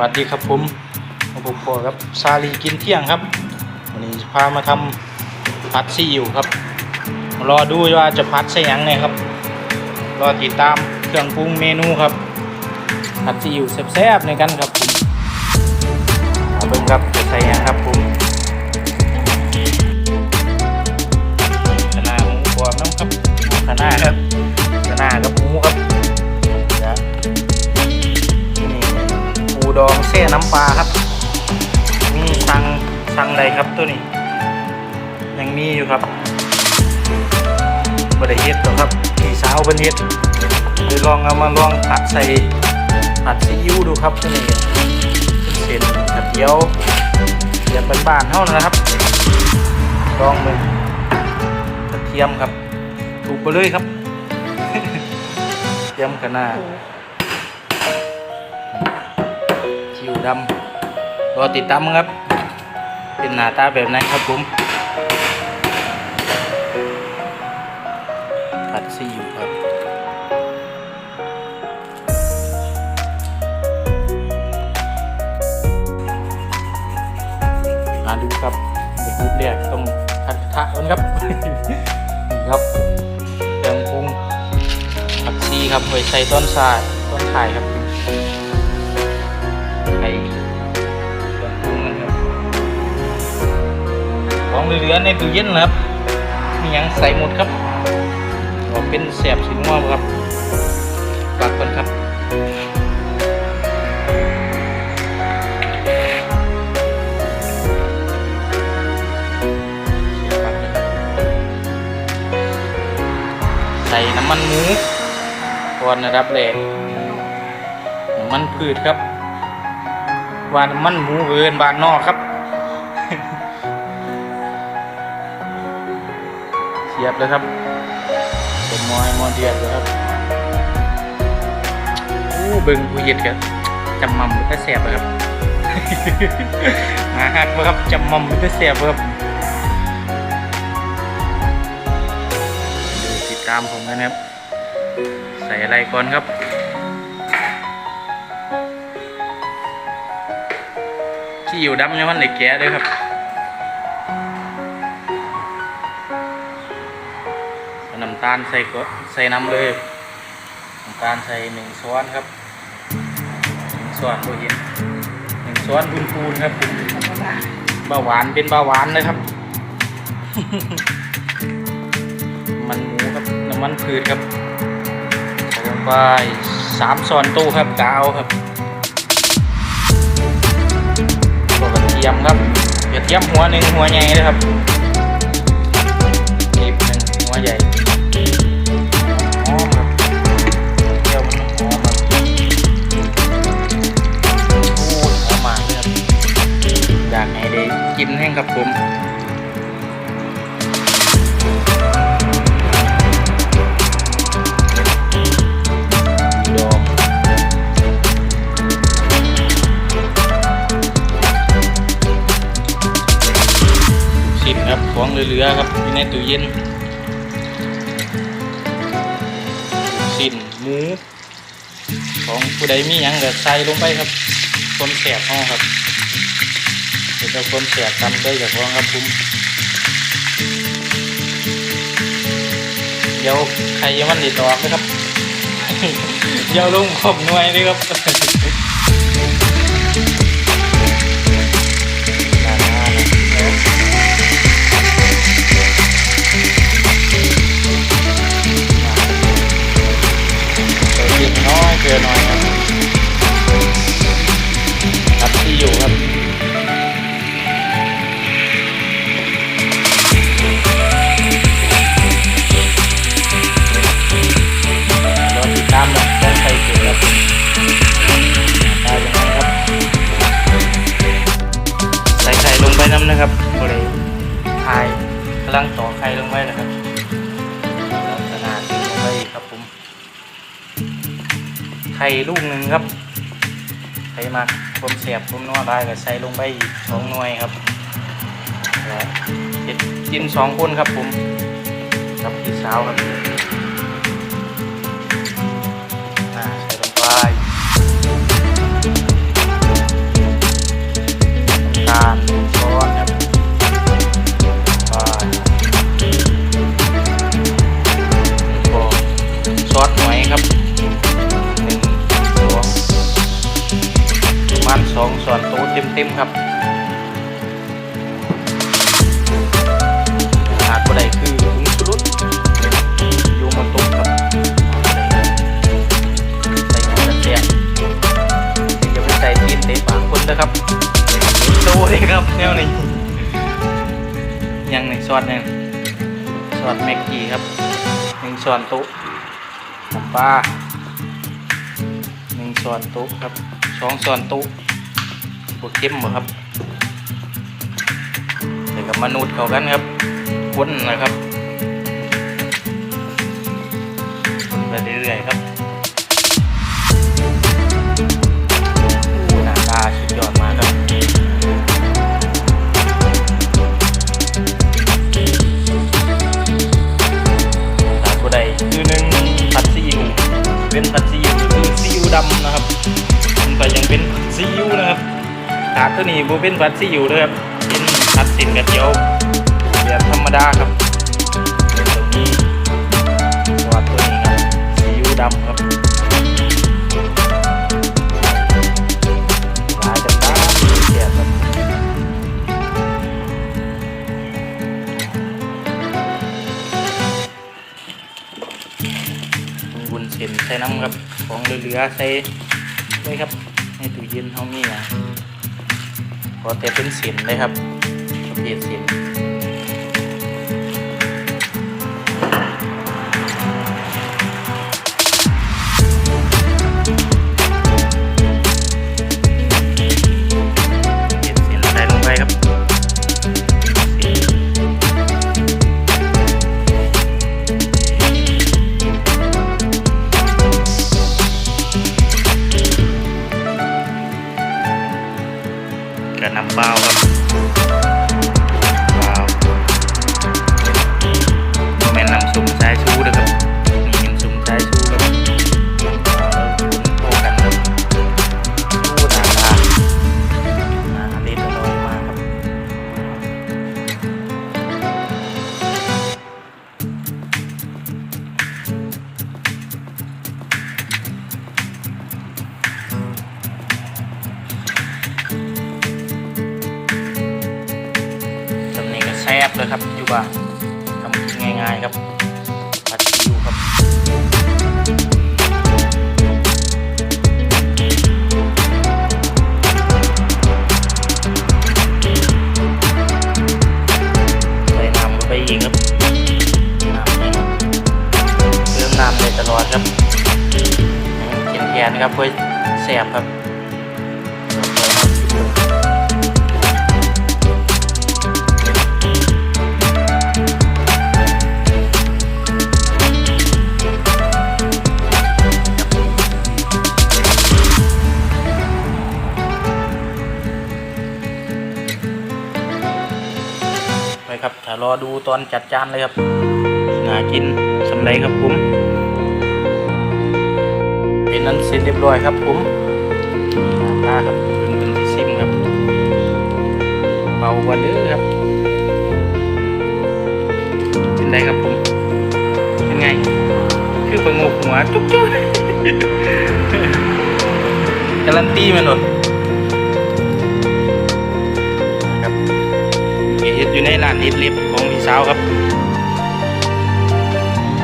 วัสดีครับผมผมพอครับซาลีกินเที่ยงครับ วันนี้จะพามาทำผัดซีอิ๊วครับ รอดูว่าจะผัดใส่ยังไงครับ รอติดตามเครื่องปรุงเมนูครับผัดซีอิ๊วแซ่บๆในกันครับผมเอาเบิ่งครับจะใส่ยังครับผมคะน้าหมูกรอบน้ำครับคะน้าครับ น้ำปลาครับ มีสั่งสั่งใดครับตัวนี้ ยังมีอยู่ครับบริเฮ็ดหรอกครับพี่สาวเพิ่นเฮ็ดเลยลองเอามาลองผัดใส่ผัดซีอิ๊วดูครับตัวนี้เส้นกระเทียวเทียมบ้านๆเท่านั้นนะครับลองมือกระเทียมครับ ถูกไปเลยครับเทียมขนาด ชิวดำรอติดตามครับ เป็นหน้าตาแบบไหนครับผมผัดซีอิ๊วครับมาดูครับเดี๋ยวปุ๊บเรียกต้องผัดกระทะก่อนครับนี่ครับเครื่องปรุงผักชีครับไว้ใส่ต้นสายต้นข่ายครับ เหลือๆในตู้เย็นนะครับมียังใส่หมดครับออกเป็นแสบสีม่วงครับฝากคนครับใส่น้ำมันหมูก่อนนะครับแรกน้ำมันพืชครับว่าน้ำมันหมูเวินบานนอกครับ สียบเลยครับเป็นมอยมอเดียดเลยครับโอ้เบิ่งผู้เย็ดครับจำมั่มมันก็เสียบเลยครับมาฮักบ่ครับจำมั่มมันก็เสียบเลยครับดูติดตามผมกันนะครับ ใส่อะไรก่อนครับที่อยู่ดำยังมันเหล็กแก่ด้วยครับำตาลใส่ก็ใส่น้ำเลยน้ำตาลใส่หนึ่งช้อนครับหนึ่งช้อนโบเห็นหนึ่งช้อนพูนๆครับเบาหวานเป็นเบาหวานเลยครับ มันหมูครับน้ำมันพืชครับใส่ลงไปสามซอนตู้ครับกาวครับตัวกระเทียมครับกระเทียมหัวหนึ่งหัวใหญ่เลยครับ เหลือๆครับอยู่ในตู้เย็นชิ้นหมู ของผู้ใดมียังก็ใส่ลงไปครับคนแสบห้องครับเดี๋ยวคนแสบทำได้จากของครับผมเดี๋ยวใครยังมันติดต่อนะครับเดี๋ยวลงผมหน่วยเลยครับ น้อยเกินน้อยครับครับที่อยู่ครับรอติดตามนะต้องไปเจอครับได้ยังไงครับ ใส่ไข่ลงไปน้ำนะครับบริทายกำลังต่อไข่ลงไปนะครับ ข่ลูกหนึ่งครับไข่มาผมเสียบผมนวดได้ก็ใส่ลงไปอีกสองหน่วยครับและเฮ็ดกินสองคนครับผมกับพี่สาวครับ เต็มครับขาดบ่ได้คือผงชูรสอยู่บนต๊ะครับใส่หยังกระเทียมอย่าไปใส่ตีนเตะปากคนนะครับโตเลยครับแนวนี้ยังหนึ่งซอสหนึ่งซอสแม็กกี้ครับหนึ่งช้อนโต๊ะน้ำปลาหนึ่งส่วนโต๊ะครับสองส่วนโต๊ะ บวกเข้มบ่ครับเดี๋ยวกับมนุษย์เขากันครับคนนะครับไปเรื่อยๆครับ นี้บ่เป็นผัดซีอิ๊วเลยครับเป็นผัดสินกระเจียวแบบธรรมดาครับเป็นตัวนี้ซอสตัวนี้ครับซีอิ๊วดำครับลายจังตาเสียครับวุ่นเส้นใส่น้ำครับ ของเหลือๆใส่ไว้ครับในตู้เย็นเขามีอะ พอแต่เป็นสินเลยครับประเภทเส้น นะครับเพื่อแซ่บครับไปครับไปครับถ้ารอดูตอนจัดจานเลยครับน่ากินสำไรครับผม นั้นเสร็จเรียบร้อยครับผมหน้าครับเป็นเป็นที่ซิมครับเบาว่าเด้อครับเป็นไรครับผมเป็นไง คือประงกหัวจุ๊บจุ๊บการันตีมันหนดครับเฮ็ดอยู่ในร้านเฮ็ดเล็บของพี่สาวครับ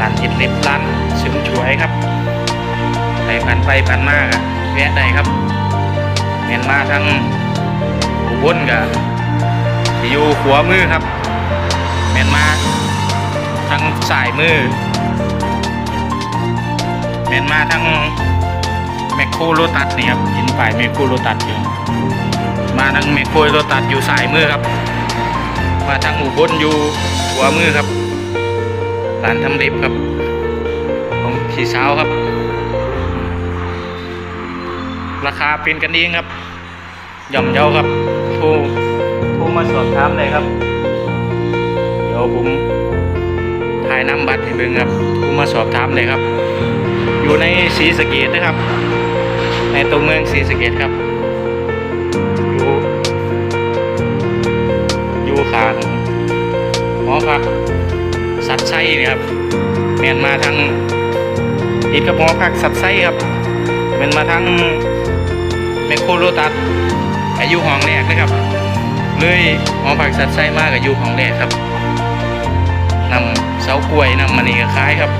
ร้านเฮ็ดเล็บร้านซึมช่วยครับ ไปผ่านไปผ่านมากอะแวะได้ครับเมียนมาทางอุบลกับอยู่ขวามือครับเมียนมาทางสายมือเมียนมาทางแมคโครโรตัสนี่ครับห็นป้ายแมคโครโรตัสอยู่มาทางแมคโครโรตัสอยู่สายมือครับ มาทางอุบลอยู่ขวามือครับร้านทำเล็บครับของพี่สาวครับ ราคาเป็นกันเองครับย่อมเยาครับโทรโทรมาสอบถามเลยครับ เดี๋ยวผมถ่ายน้ำบัตรให้เบิ่งครับโทรมาสอบถามเลยครับ อยู่ในศรีสะเกดนะครับ ในตัวเมืองศรีสะเกดครับ อยู่อยู่ข้างหอพักสัตว์ไส้นี่ครับแมนมาทางติดกับหอพักสัตว์ไส้ครับเป็นมาทาง มคโครโลตัสอายุห้องแรกนะครับ เลยหอผักสัตว์ไส้มากอายุห้องแรกครับนำเสากล้วยนำมันนี่ก็คล้ายครับ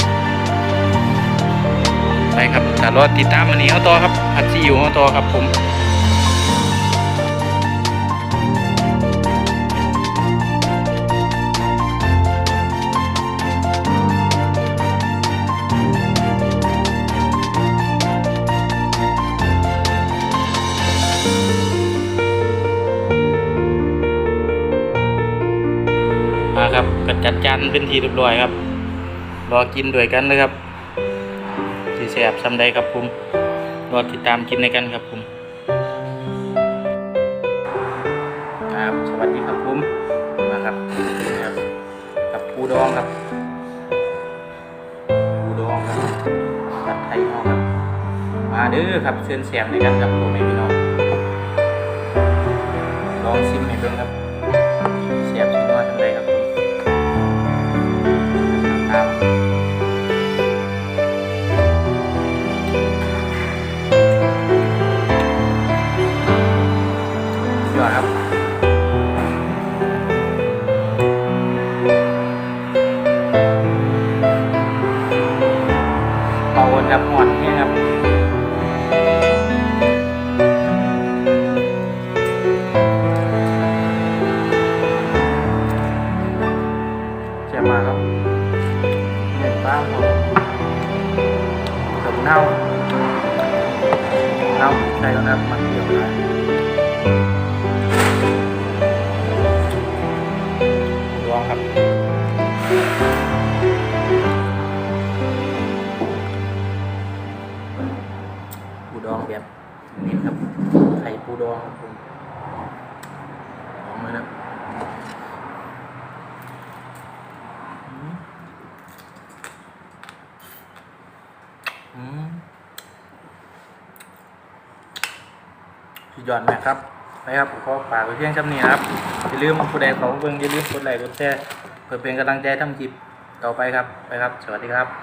ไปครับแต่รอติดตามมันนี้เขาต่อครับผัดซีอิ๊วเขาต่อครับผม กันเป็นทีเรียบร้อยครับ รอกินด้วยกันเลยครับสีแสบซ้ำใดครับผมรอติดตามกินในกันครับผมครับสวัสดีครับผมมาครับครับกับปูดองครับปูดองครับผัดไทยเฮาครับ มาเด้อครับเชิญแสบในกันครับผมไม่พี่น้องลองชิมให้เบิ่งครับ ดียวนะลองครับปูดองแบบนี้ครับไข่ปูดองครับผมลองเลยนะครับ อืมสุด ยอดนะครับไปครับขอฝากไว้เพียงจำนี้นะครับอย่าลืมกดไลค์ของเบิ่งอย่าลืมกดไลค์กดแชร์เพื่อเป็นกำลังใจทำคลิปต่อไปครับไปครับ สวัสดีครับ